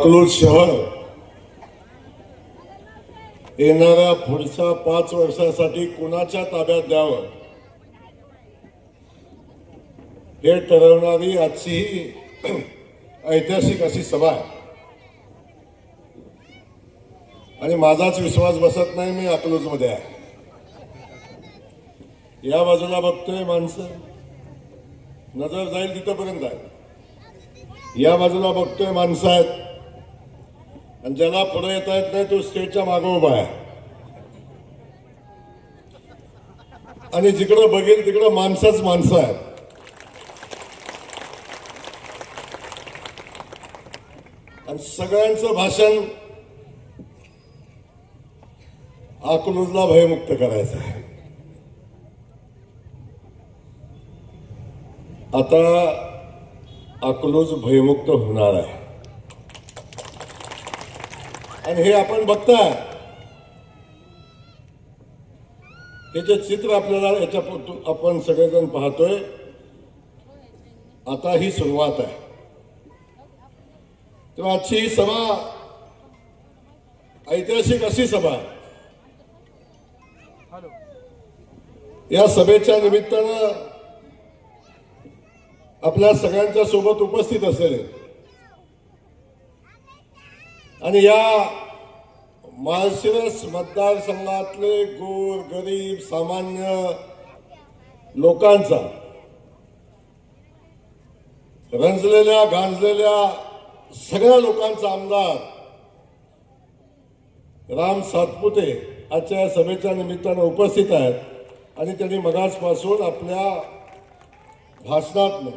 अकलूज शहर येणाऱ्या पुढच्या पाच वर्षासाठी कुणाच्या ताब्यात द्यावं? हे ठरवणारी आजची ही ऐतिहासिक अशी सभा आहे. आणि माझाच विश्वास बसत नाही मी अकलूजमध्ये आहे. या बाजूला बघतोय माणसं. नजर जाईल तिथपर्यंत आहे. या बाजूला बघतोय माणसं आहेत. आणि ज्याला पुढे येता येत नाही तो स्टेजच्या मागे उभा आहे. आणि जिकडं बघेल तिकडं माणसाच माणसं आहेत. आणि सगळ्यांचं भाषण अकलूजला भयमुक्त करायचं आहे. आता अकलूज भयमुक्त होणार आहे. आणि हे आपण बघताय. हे जे चित्र आपल्याला याच्या आपण सगळेजण पाहतोय आता ही सुरुवात आहे. तेव्हा आजची ही सभा ऐतिहासिक अशी सभा या सभेच्या निमित्तानं आपल्या सगळ्यांच्या सोबत उपस्थित असलेले आणि या माळशिरस मतदारसंघातले गोर गरीब सामान्य लोकांचा रंजलेल्या गांजलेल्या सगळ्या लोकांचा आमदार राम सातपुते आजच्या या सभेच्या निमित्तानं उपस्थित आहेत आणि त्यांनी मगाचपासून आपल्या भाषणात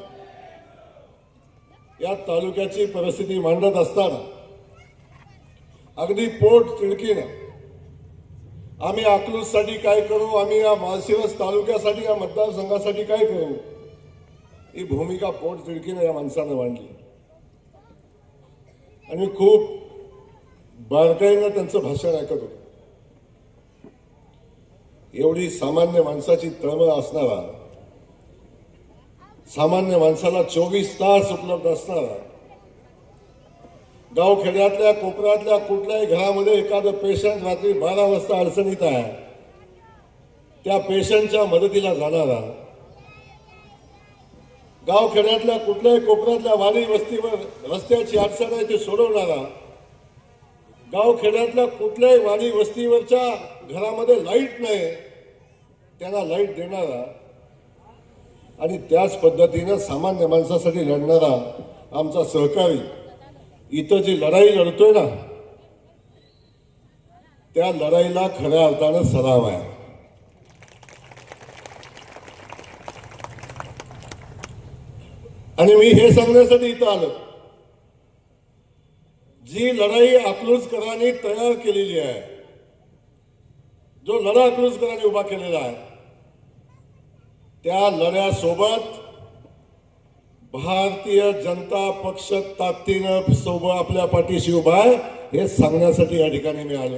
या तालुक्याची परिस्थिती मांडत असताना अगदी पोट तिडकीनं. आम्ही अकलूजसाठी काय करू? आम्ही या माळशिरस तालुक्यासाठी या मतदारसंघासाठी काय करू? ही भूमिका पोट तिडकीनं या माणसानं मांडली. आणि खूप बारकाईनं त्यांचं भाषण ऐकत होतो. एवढी सामान्य माणसाची तळमळ असणारा सामान्य माणसाला चोवीस तास उपलब्ध असणारा गावखेड्यातल्या कोपऱ्यातल्या कुठल्याही घरामध्ये एखादं पेशंट रात्री बारा वाजता अडचणीत आहे. त्या पेशंटच्या मदतीला जाणारा. गावखेड्यातल्या कुठल्याही कोपऱ्यातल्या वाडी वस्तीवर रस्त्याची अडचण आहे ती सोडवणारा. गावखेड्यातल्या कुठल्याही वाडी वस्तीवरच्या घरामध्ये लाइट नाही त्याला लाइट देणारा. आणि त्याच पद्धतीनं सामान्य माणसासाठी लढणारा आमचा सहकारी. इथं जी लढाई लढतोय ना त्या लढाईला खऱ्या अर्थानं सराव आहे. आणि मी हे सांगण्यासाठी इथं आलो. जी लढाई अकलूजकरांनी तयार केलेली आहे जो लढा अकलूजकरांनी उभा केलेला आहे त्या लढ्यासोबत भारतीय जनता पक्ष ताकदीनं सोबत आपल्या पाठीशी उभा आहे. हे सांगण्यासाठी या ठिकाणी मी आलो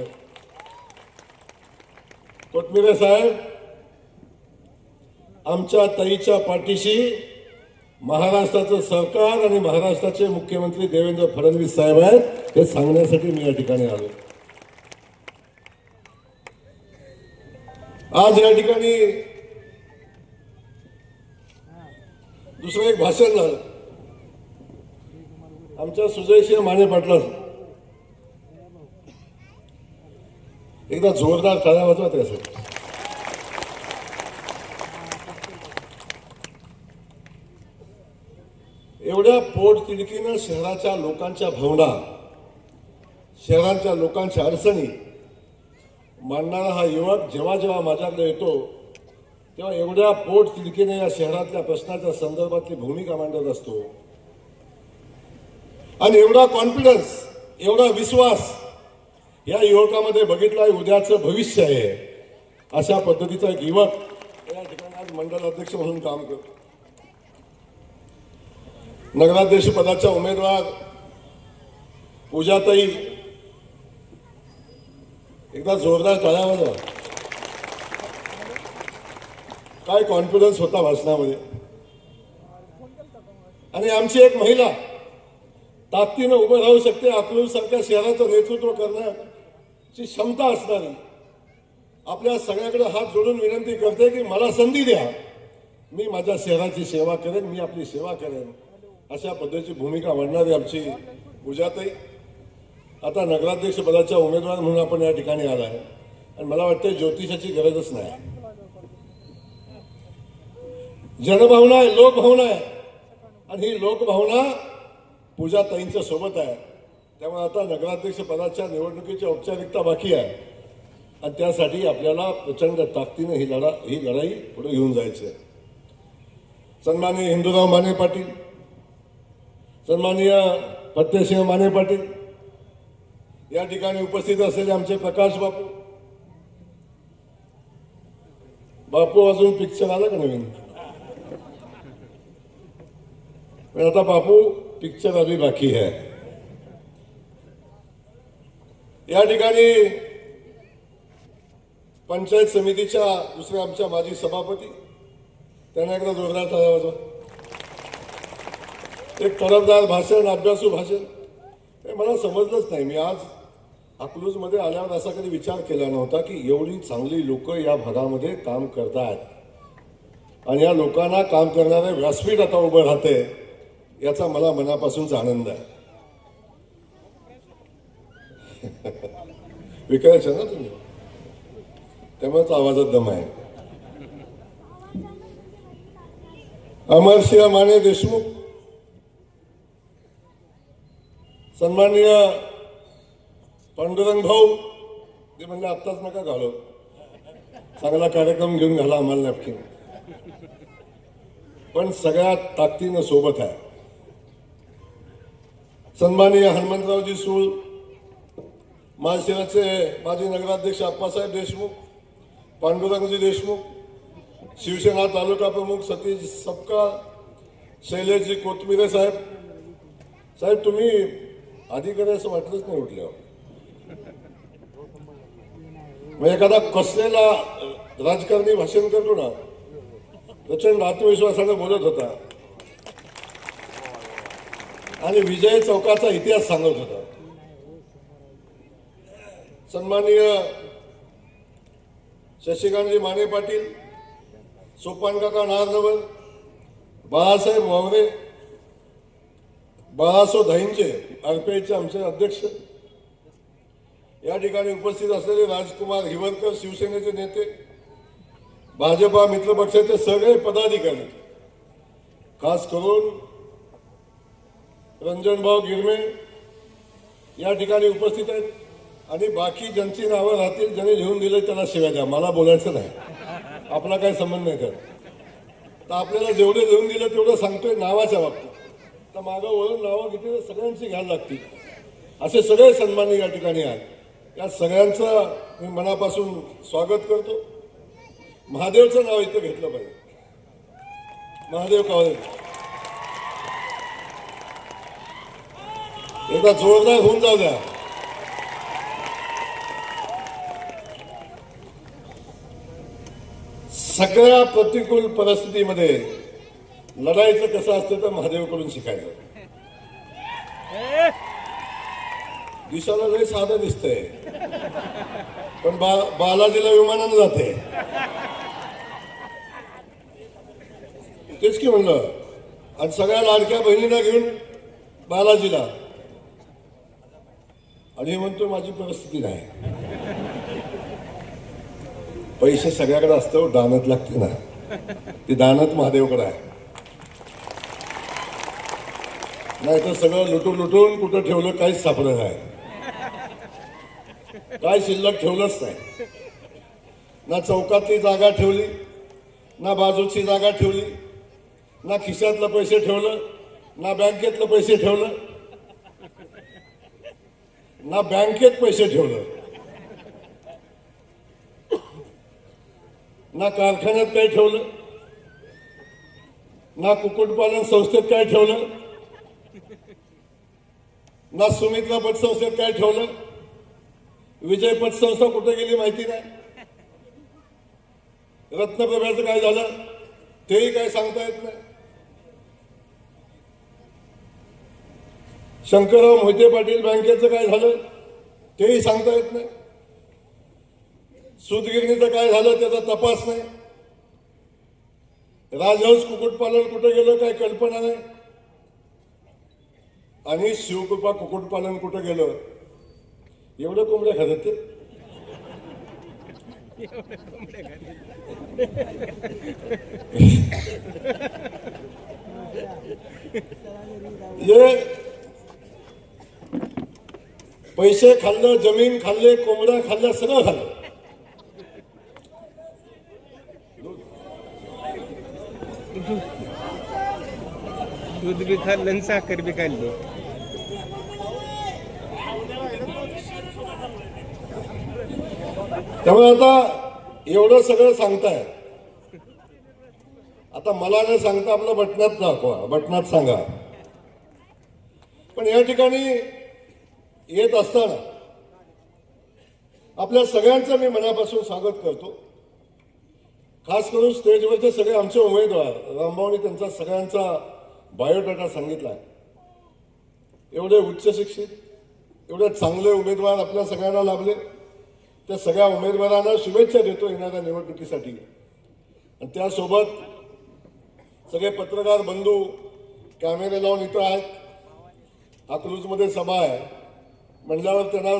कोटमिरे साहेब आमच्या ताईच्या पाठीशी महाराष्ट्राचं सरकार आणि महाराष्ट्राचे मुख्यमंत्री देवेंद्र फडणवीस साहेब आहेत. हे सांगण्यासाठी मी या ठिकाणी आलो आज या ठिकाणी दुसरं एक भाषण झालं. आमच्या सुजयसिंह माने पाटलं एकदा जोरदार टाळ्या वाजवा त्यासाठी. एवढ्या पोटतिडकीनं शहराच्या लोकांच्या भावना शहरांच्या लोकांच्या अडचणी मांडणारा हा युवक जेव्हा जेव्हा माझ्याकडे येतो तेव्हा एवढ्या पोट तिडकीने या शहरातल्या प्रश्नाच्या संदर्भातली भूमिका मांडत असतो. आणि एवढा कॉन्फिडन्स एवढा विश्वास या युवकामध्ये बघितला उद्याचं भविष्य आहे. अशा पद्धतीचा एक युवक या ठिकाणी आज मंडळ अध्यक्ष म्हणून काम करतो. नगराध्यक्ष पदाच्या उमेदवार पूजाताई एकदा जोरदार टाळ्या काय कॉन्फिडन्स होता भाषणामध्ये? आणि आमची एक महिला ताकदीनं उभं राहू शकते अकलूज सारख्या शहराचं नेतृत्व करण्याची क्षमता असणारी. आपल्या सगळ्याकडे हात जोडून विनंती करते की मला संधी द्या. मी माझ्या शहराची सेवा करेन मी आपली सेवा करेन. अशा पद्धतीची भूमिका मांडणारी आमची पूजाताई आता नगराध्यक्ष पदाच्या उमेदवार म्हणून आपण या ठिकाणी आला आहे. आणि मला वाटतं ज्योतिषाची गरजच नाही. जनभावना आहे लोकभावना आहे. आणि ही लोकभावना पूजाताईंच्या सोबत आहे. त्यामुळे आता नगराध्यक्ष पदाच्या निवडणुकीची औपचारिकता बाकी आहे. आणि त्यासाठी आपल्याला प्रचंड ताकदीनं ही लढा ही लढाई पुढे घेऊन जायची आहे. सन्माननीय हिंदूराव माने पाटील सन्माननीय फत्तेसिंह माने पाटील या ठिकाणी उपस्थित असलेले आमचे प्रकाश बापू. बापू अजून पिक्चर आला का नवीन? पण आता बापू पिक्चर अभी बाकी है। या ठिकाणी पंचायत समितीच्या दुसऱ्या आमच्या माजी सभापती त्यांना एकदा जोरदार ठराव वाजवा. एक तरफदार भाषण अभ्यासू भाषण हे मला समजलंच नाही. मी आज अकलूजमध्ये आल्यावर असा कधी विचार केला नव्हता की एवढी चांगली लोक या भागामध्ये काम करतात आणि या लोकांना काम करणारे व्यासपीठ आता उभं राहते याचा मला मनापासूनचा आनंद आहे. विकायचं ना तुम्ही? त्यामुळेच आवाजात दम आहे. अमरसिंह माने देशमुख. सन्माननीय पांडुरंग भाऊ ते म्हणजे आत्ताच नका घालव चांगला कार्यक्रम घेऊन घाला आम्हाला नक्की. पण सगळ्यात ताकदीनं सोबत आहे. सन्माननीय हनुमंतरावजी सूळ महाशिराचे माजी नगराध्यक्ष अप्पासाहेब देशमुख पांडुरंगजी देशमुख शिवसेना तालुका प्रमुख सतीश सपकाळ शैलेशजी कोथमिरे साहेब. साहेब तुम्ही अधिकारी असं वाटलंच नाही उठल्यावर. मग एखादा कसलेला राजकारणी भाषण करतो ना प्रचंड आत्मविश्वासाने बोलत होता. आणि विजय चौकाचा इतिहास सांगत होता. सन्माननीय शशिकांतजी माने पाटील सोपान काका नारनवर बाळासाहेब वावरे बाळासो धैंजे आरपीआयचे आमचे अध्यक्ष या ठिकाणी उपस्थित असलेले राजकुमार हिवरकर शिवसेनेचे नेते भाजपा मित्रपक्षाचे सगळे पदाधिकारी खास करून रंजनभाऊ गिरमे या ठिकाणी उपस्थित आहेत. आणि बाकी ज्यांची नावं राहतील ज्यांनी लिहून दिले त्याला शिवाय द्या. मला बोलायचं नाही. आपला काही संबंध नाही त्यात तर आपल्याला जेवढे लिहून दिलं तेवढं सांगतोय नावाच्या बाबतीत. तर मागं वळून नावं किती सगळ्यांची घ्यायला लागतील. असे सगळे सन्मानी या ठिकाणी आहेत. या सगळ्यांचं मी मनापासून स्वागत करतो. महादेवचं नाव इथं घेतलं पाहिजे. महादेव कावळे. एकदा जोरदार होऊन जाऊ द्या. सगळ्या प्रतिकूल परिस्थितीमध्ये लढायचं कसं असतं तर महादेवकडून शिकायचं. दिशाला लय साधं दिसतंय. पण बा बालाजीला विमानानं जाते. तेच की म्हणलं आणि सगळ्या लाडक्या बहिणीला घेऊन बालाजीला. आणि म्हणतो माझी परिस्थिती नाही. पैसे सगळ्याकडे असतो दानत लागते ना. ते दानत महादेवकडे आहे. नाही तर सगळं लुटून लुटून कुठं ठेवलं काहीच सापडलं नाही. काय शिल्लक ठेवलंच नाही. ना चौकातली जागा ठेवली ना बाजूची जागा ठेवली ना खिशातलं पैसे ठेवलं ना बँकेतलं पैसे ठेवलं ना बँकेत पैसे ठेवलं. ना कारखान्यात काय ठेवलं. ना कुक्कुटपालन संस्थेत काय ठेवलं. ना सुमित्रा पतसंस्थेत काय ठेवलं. विजय पतसंस्था कुठे गेली माहिती नाही. रत्नप्रभाचं काय झालं. तेही काय सांगता येत नाही. शंकरराव मोहिते पाटील बँकेचं काय झालं? तेही सांगता येत नाही. सूतगिरणीचं काय झालं त्याचा तपास नाही. राजहंस कुक्कुटपालन कुठं गेलं काय कल्पना नाही. आणि शिवकृपा कुक्कुटपालन कुठं गेलं? एवढं कोंबड्या खातात ते. हे पैसे खाल्लं जमीन खाल्ले कोंबड्या खाल्ल्या सगळं खाल्लं. दूध बी खाल्लं आणि साखर बी खाल्ली. त्यामुळे आता एवढं सगळं सांगताय. आता मला न सांगता आपलं बटनात दाखवा बटनात सांगा. पण या ठिकाणी येत असताना आपल्या सगळ्यांचं मी मनापासून स्वागत करतो. खास करून स्टेजवरचे सगळे आमचे उमेदवार रामभाऊनी त्यांचा सगळ्यांचा बायोडाटा सांगितला. एवढे उच्च शिक्षित एवढे चांगले उमेदवार आपल्या सगळ्यांना लाभले. त्या सगळ्या उमेदवारांना शुभेच्छा देतो येणाऱ्या निवडणुकीसाठी. आणि त्यासोबत सगळे पत्रकार बंधू कॅमेरे लावून इथं आहेत. अकलूजमध्ये सभा आहे. म्हणल्यावर त्यांना